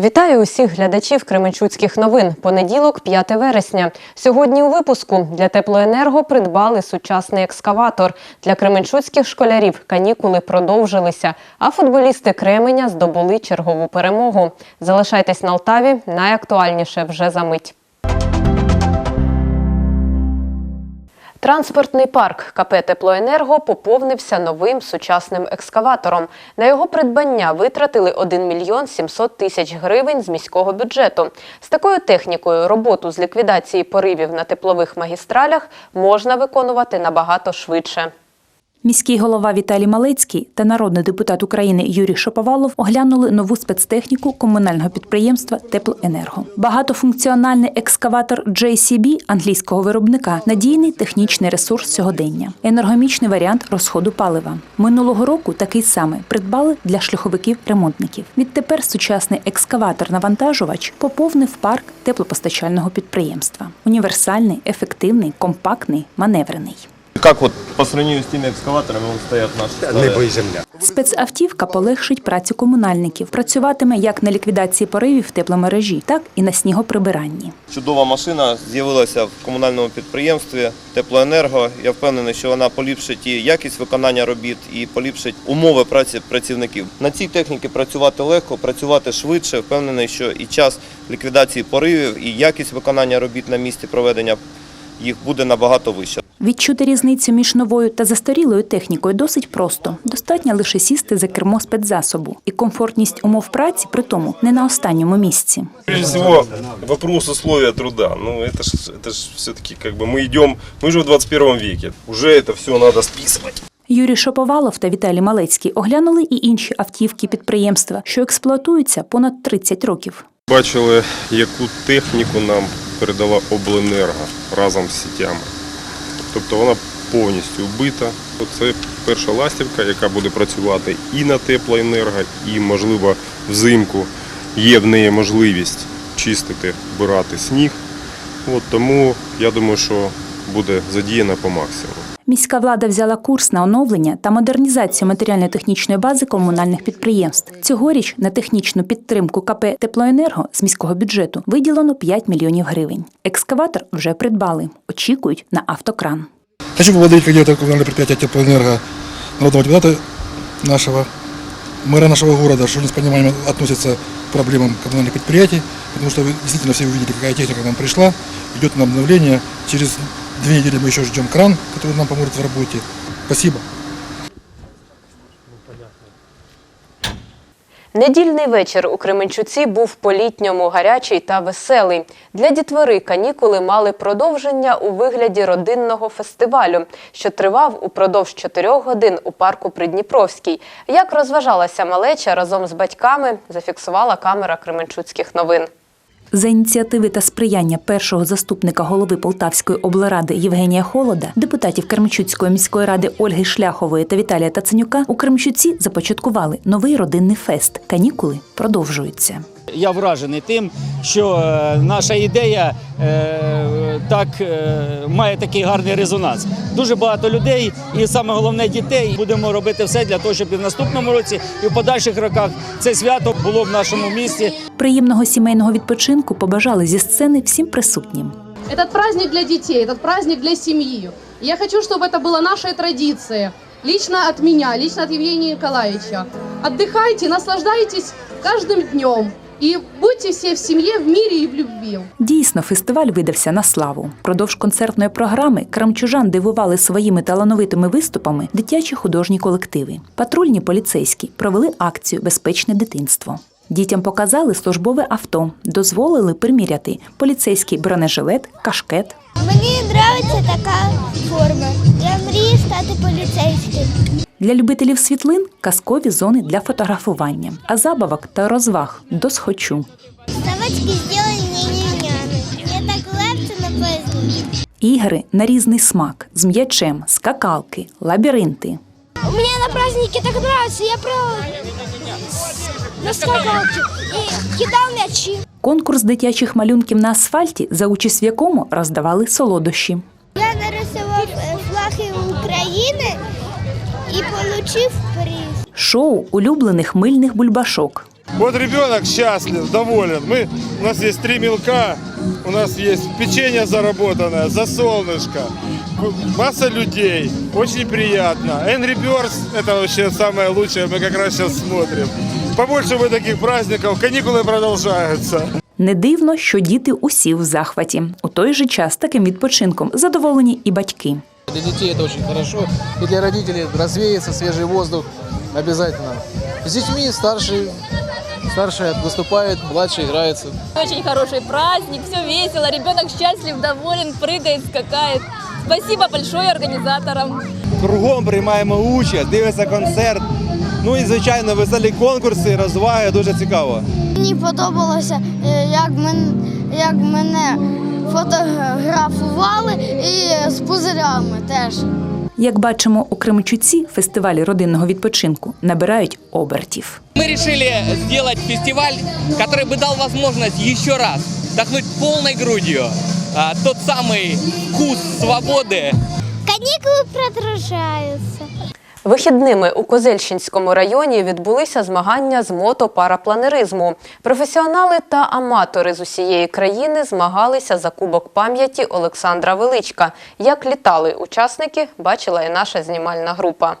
Вітаю усіх глядачів Кременчуцьких новин. Понеділок, 5 вересня. Сьогодні у випуску для теплоенерго придбали сучасний екскаватор. Для кременчуцьких школярів канікули продовжилися, а футболісти Кременя здобули чергову перемогу. Залишайтесь на Алтаві. Найактуальніше вже за мить. Транспортний парк КП «Теплоенерго» поповнився новим сучасним екскаватором. На його придбання витратили 1 мільйон 700 тисяч гривень з міського бюджету. З такою технікою роботу з ліквідації поривів на теплових магістралях можна виконувати набагато швидше. Міський голова Віталій Малецький та народний депутат України Юрій Шаповалов оглянули нову спецтехніку комунального підприємства Теплоенерго. Багатофункціональний екскаватор JCB англійського виробника надійний технічний ресурс сьогодення, енергомічний варіант розходу палива. Минулого року такий самий придбали для шляховиків-ремонтників. Відтепер сучасний екскаватор-навантажувач поповнив парк теплопостачального підприємства. Універсальний, ефективний, компактний, маневрений. Как вот по сравнению с теми экскаваторами вот стоят наши старые? Небо і земля. Спецавтівка полегшить працю комунальників. Працюватиме як на ліквідації поривів в тепломережі, так і на снігоприбиранні. Чудова машина з'явилася в комунальному підприємстві Теплоенерго. Я впевнений, що вона поліпшить і якість виконання робіт, і поліпшить умови праці працівників. На цій техніці працювати легко, працювати швидше. Впевнений, що і час ліквідації поривів, і якість виконання робіт на місці проведення їх буде набагато вища. Відчути різницю між новою та застарілою технікою досить просто. Достатньо лише сісти за кермо спецзасобу. І комфортність умов праці при тому не на останньому місці. Прежде всего, вопрос условия труда. Ну, это ж, это ж все-таки как бы мы идем, мы же в 21 веке. Уже это все надо списывать. Юрій Шаповалов та Віталій Малецький оглянули і інші автівки підприємства, що експлуатуються понад 30 років. Бачили, яку техніку нам передала обленерго разом з сітями. Тобто вона повністю вбита. Це перша ластівка, яка буде працювати і на теплоенерго, і, можливо, взимку є в неї можливість чистити, вбирати сніг. От, тому я думаю, що буде задіяна по максимуму. Міська влада взяла курс на оновлення та модернізацію матеріально-технічної бази комунальних підприємств. Цьогоріч на технічну підтримку КП Теплоенерго з міського бюджету виділено 5 мільйонів гривень. Екскаватор вже придбали, очікують на автокран. Хочу поблагодарить как директора коммунального предприятия Теплоэнерго народного депутата нашего, мэра нашего города, что они с пониманием относятся к проблемам коммунальных предприятий, потому что вы действительно все увидели, какая техника нам пришла, идет на обновление. Через две недели мы еще ждем кран, который нам поможет в работе. Спасибо. Недільний вечір у Кременчуці був по-літньому гарячий та веселий. Для дітвори канікули мали продовження у вигляді родинного фестивалю, що тривав упродовж чотирьох годин у парку Придніпровський. Як розважалася малеча разом з батьками, зафіксувала камера Кременчуцьких новин. За ініціативи та сприяння першого заступника голови Полтавської облради Євгенія Холода, депутатів Кермчуцької міської ради Ольги Шляхової та Віталія Таценюка у Кермчуці започаткували новий родинний фест. Канікули продовжуються. Я вражений тим, що е, наша ідея е, так е, має такий гарний резонанс. Дуже багато людей, і саме головне дітей. Будемо робити все для того, щоб і в наступному році, і в подальших роках це свято було в нашому місті. Приємного сімейного відпочинку побажали зі сцени всім присутнім. Этот праздник для детей, этот праздник для семьи. И Я хочу, чтобы это было нашей традицией. Лично от меня, лично от Евгения Николаевича. Отдыхайте, наслаждайтесь каждым днем. И будьте все в семье, в мире и в любви. Дійсно, фестиваль видався на славу. Продовж концертної програми крамчужан дивували своїми талановитими виступами дитячі художні колективи. Патрульні поліцейські провели акцію Безпечне дитинство. Дітям показали службове авто, дозволили приміряти поліцейський бронежилет, кашкет. Мені подобається така форма. Я мрію стати поліцейським. Для любителів світлин казкові зони для фотографування, а забавок та розваг до схочу. Ставочки зроблені нянями. Я так легко написано. Ігри на різний смак з м'ячем, скакалки, лабіринти. У мене на празднике так подобається. Я на скакалки і кидав м'ячі. Конкурс дитячих малюнків на асфальті, за участь в якому роздавали солодощі. Шоу улюблених мильних бульбашок. Вот ребенок счастлив, доволен. Мы, у нас есть три мелка, у нас есть печенье заработанное, за солнышко, масса людей, очень приятно. Angry Birds – это вообще самое лучшее, мы как раз сейчас смотрим. Побольше бы таких праздников, каникулы продолжаются. Не дивно, що діти усі в захваті. У той же час таким відпочинком задоволені і батьки. Для детей это очень хорошо. И для родителей развеяться, свежий воздух обязательно. С детьми старший, старший выступает, младший играется. Очень хороший праздник, все весело, ребенок счастлив, доволен, прыгает, скакает. Спасибо большое организаторам. Кругом приймаємо участь, дивиться концерт. Ну і звичайно, веселі конкурси, розваги дуже цікаво. Мені подобалося, е, як, мен, як мене фотографували і з пузирями теж. Як бачимо, у Кременчуці фестивалі родинного відпочинку набирають обертів. Мы решили сделать фестиваль, который бы дал возможность еще раз вдохнуть полной грудью а, тот самый вкус свободы, Канікули продовжуються. Вихідними у Козельщинському районі відбулися змагання з мотопарапланеризму. Професіонали та аматори з усієї країни змагалися за кубок пам'яті Олександра Величка. Як літали учасники, бачила і наша знімальна група.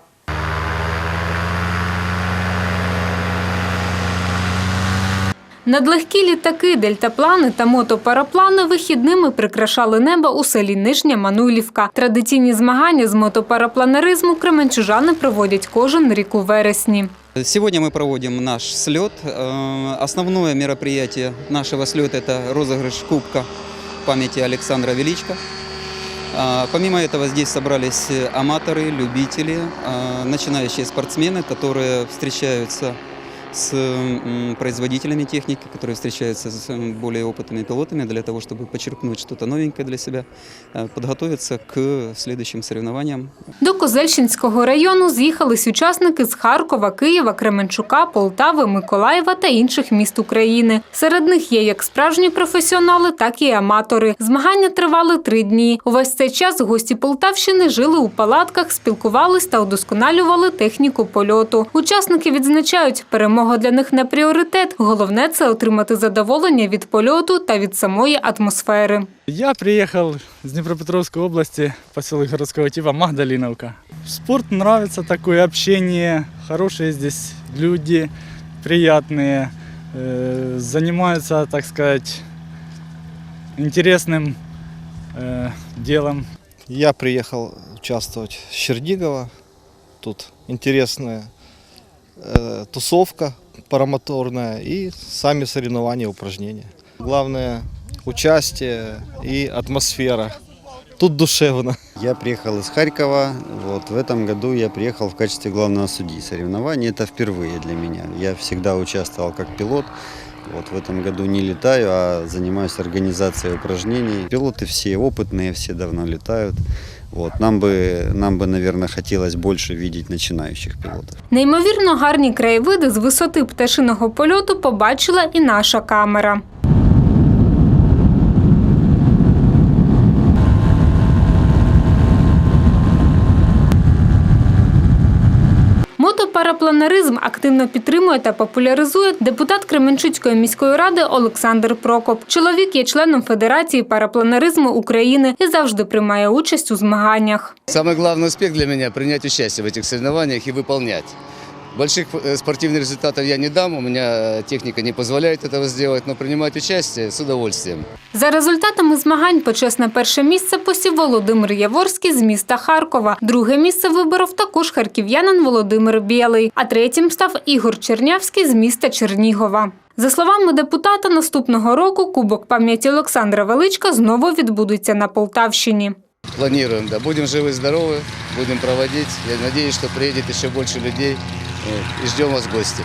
Надлегкі літаки, дельтаплани та мотопараплани вихідними прикрашали небо у селі Нижня Мануйлівка. Традиційні змагання з мотопарапланеризму кременчужани проводять кожен рік у вересні. Сегодня мы проводим наш слет. Э, Основное мероприятие нашего слета – это розыгрыш Кубка памяти Александра Величко. А, Помимо этого здесь собрались аматоры, любители, а, начинающие спортсмены, которые встречаются с м, производителями техники, которые встречаются с м, более опытными пилотами для того, чтобы почерпнуть что-то новенькое для себя, э, подготовиться к следующим соревнованиям До Козельщинського району з'їхались учасники з Харкова, Києва, Кременчука, Полтави, Миколаєва та інших міст України. Серед них є як справжні професіонали, так і аматори. Змагання тривали три дні. Увесь цей час гості Полтавщини жили у палатках, спілкувались та удосконалювали техніку польоту. Учасники відзначають, перемога для них не пріоритет. Головне це отримати задоволення від польоту та від самої атмосфери. Я приехал с Днепропетровской области, поселок городского типа Магдалиновка. Спорт нравится, такое общение, хорошие здесь люди, приятные, э, занимаются, так сказать, интересным э, делом. Я приехал участвовать с Чернигова. Тут интересная э, тусовка парамоторная и сами соревнования, упражнения. Главное участие и атмосфера. Тут душевно. Я приехал из Харькова. Вот в этом году я приехал в качестве главного судьи соревнований. Это впервые для меня. Я всегда участвовал как пилот. Вот в этом году не летаю, а занимаюсь организацией упражнений. Пилоты все опытные, все давно летают. Вот. Нам би нам би наверное, хотілося больше видеть починаючих пілотів. Неймовірно гарні краєвиди з висоти пташиного польоту побачила і наша камера. Мотопарапланеризм активно підтримує та популяризує депутат Кременчуцької міської ради Олександр Прокоп. Чоловік є членом Федерації парапланеризму України і завжди приймає участь у змаганнях. Самый главный успех для меня – принять участие в этих соревнованиях и выполнять. Больших э, спортивных результатов я не дам, у меня э, техника не позволяет этого сделать, но принимать участие с удовольствием. За результатами змагань почесне перше місце посів Володимир Яворський з міста Харкова. Друге місце виборов також харків'янин Володимир Білий, а третім став Ігор Чернявський з міста Чернігова. За словами депутата, наступного року Кубок пам'яті Олександра Величка знову відбудеться на Полтавщині. Планируем, да. Будем живы-здоровы, будем проводить. Я надеюсь, что приедет еще больше людей. И ждем вас в гости.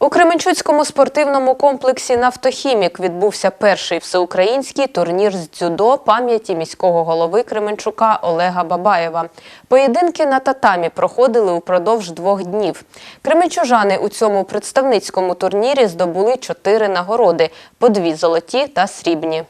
У Кременчуцькому спортивному комплексі «Нафтохімік» відбувся перший всеукраїнський турнір з дзюдо пам'яті міського голови Кременчука Олега Бабаєва. Поєдинки на татамі проходили упродовж двох днів. Кременчужани у цьому представницькому турнірі здобули чотири нагороди – по дві золоті та срібні.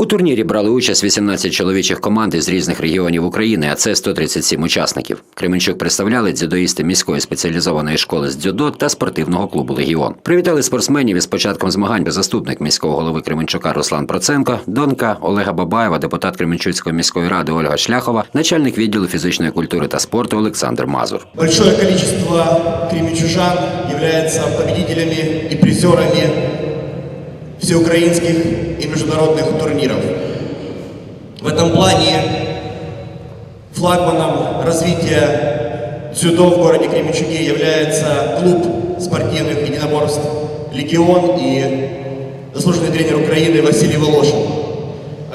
У турнірі брали участь 18 чоловічих команд із різних регіонів України, а це 137 учасників. Кременчук представляли дзюдоїсти міської спеціалізованої школи з дзюдо та спортивного клубу Легіон. Привітали спортсменів із початком змагань заступник міського голови Кременчука Руслан Проценко, донька Олега Бабаєва, депутат Кременчуцької міської ради Ольга Шляхова, начальник відділу фізичної культури та спорту Олександр Мазур. Большое количество кременчужан являются победителями и призерами всеукраинских и международных турниров. В этом плане флагманом развития дзюдо в городе Кременчуге является клуб спортивных единоборств «Легион» и заслуженный тренер Украины Василий Волошин.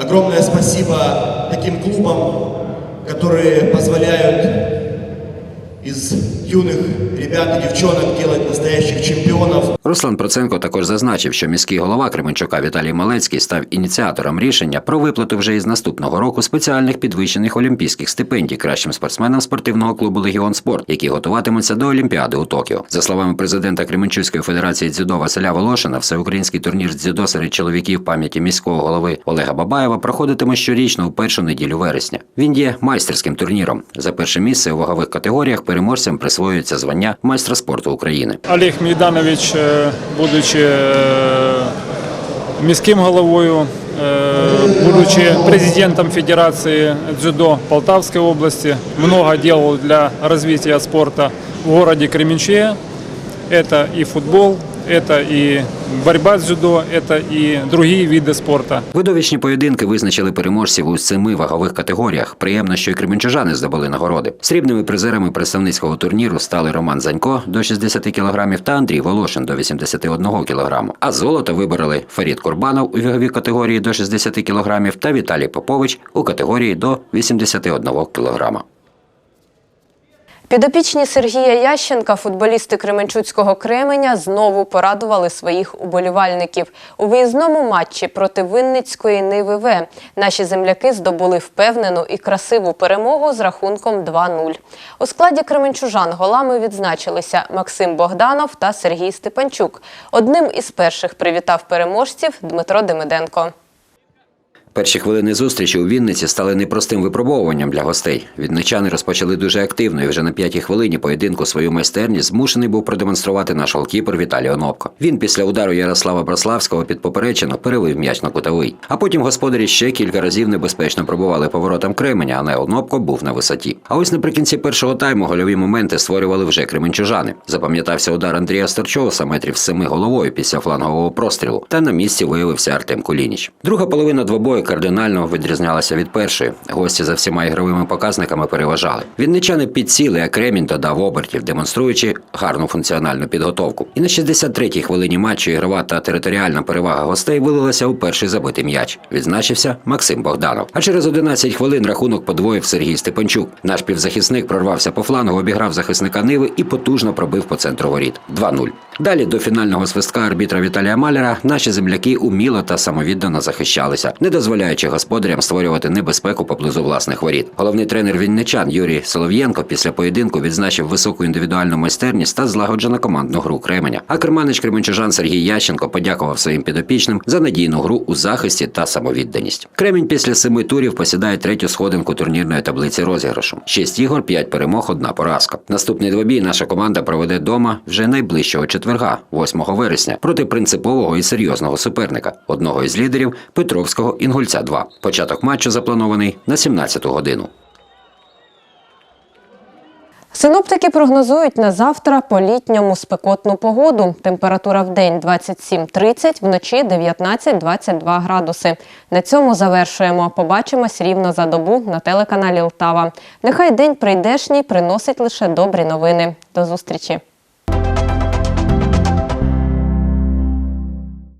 Огромное спасибо таким клубам, которые позволяют из юных ребят и девчонок делать настоящих чемпионов. Руслан Проценко також зазначив, що міський голова Кременчука Віталій Малецький став ініціатором рішення про виплату вже із наступного року спеціальних підвищених олімпійських стипендій кращим спортсменам спортивного клубу Легіон Спорт, які готуватимуться до Олімпіади у Токіо. За словами президента Кременчуцької федерації дзюдо Василя Волошина, всеукраїнський турнір дзюдо серед чоловіків пам'яті міського голови Олега Бабаєва проходитиме щорічно у першу неділю вересня. Він є майстерським турніром. За перше місце у вагових категоріях переможцям присвоюється звання майстра спорту України. Олег Мейданович, е, будучи е, міським головою, е, будучи президентом Федерации дзюдо Полтавской области, много делал для развития спорта в городе Кременчуге. Это и футбол, это и борьба с дзюдо, это и другие виды спорта. Видовищні поєдинки визначили переможців у семи вагових категоріях. Приємно, що й кременчужани здобули нагороди. Срібними призерами представницького турніру стали Роман Занько до 60 кг та Андрій Волошин до 81 кг. А золото вибороли Фарід Курбанов у ваговій категорії до 60 кг та Віталій Попович у категорії до 81 кг. Підопічні Сергія Ященка, футболісти Кременчуцького Кременя, знову порадували своїх уболівальників. У виїзному матчі проти Винницької Ниви В наші земляки здобули впевнену і красиву перемогу з рахунком 2-0. У складі кременчужан голами відзначилися Максим Богданов та Сергій Степанчук. Одним із перших привітав переможців Дмитро Демиденко. Перші хвилини зустрічі у Вінниці стали непростим випробовуванням для гостей. Відничани розпочали дуже активно, і вже на п'ятій хвилині поєдинку свою майстерність змушений був продемонструвати наш голкіпер Віталій Онопко. Він після удару Ярослава Браславського під поперечину перевив м'яч на кутовий. А потім господарі ще кілька разів небезпечно пробували поворотом Кременя, але Онопко був на висоті. А ось наприкінці першого тайму гольові моменти створювали вже кременчужани. Запам'ятався удар Андрія Старчоуса метрів семи головою після флангового прострілу. Та на місці виявився Артем Кулініч. Друга половина двобою кардинально відрізнялася від першої. Гості за всіма ігровими показниками переважали. Вінничани підсіли, а Кремінь додав обертів, демонструючи гарну функціональну підготовку. І на 63-й хвилині матчу ігрова та територіальна перевага гостей вилилася у перший забитий м'яч. Відзначився Максим Богданов. А через 11 хвилин рахунок подвоїв Сергій Степанчук. Наш півзахисник прорвався по флангу, обіграв захисника Ниви і потужно пробив по центру воріт. 2-0. Далі до фінального свистка арбітра Віталія Маляра наші земляки уміло та самовіддано захищалися, не дозволяючи господарям створювати небезпеку поблизу власних воріт. Головний тренер вінничан Юрій Солов'єнко після поєдинку відзначив високу індивідуальну майстерність та злагоджену командну гру Кременя. А керманич кременчужан Сергій Ященко подякував своїм підопічним за надійну гру у захисті та самовідданість. Кремінь після семи турів посідає третю сходинку турнірної таблиці розіграшу. Шість ігор, п'ять перемог, одна поразка. Наступний двобій наша команда проведе дома вже найближчого четверга, 8 вересня, проти принципового і серйозного суперника, одного із лідерів Петровського Інгульця 2 Початок матчу запланований на 17 годину. Синоптики прогнозують на завтра по літньому спекотну погоду. Температура в день 27-30, вночі 19-22 градуси. На цьому завершуємо. Побачимось рівно за добу на телеканалі Лтава. Нехай день прийдешній приносить лише добрі новини. До зустрічі!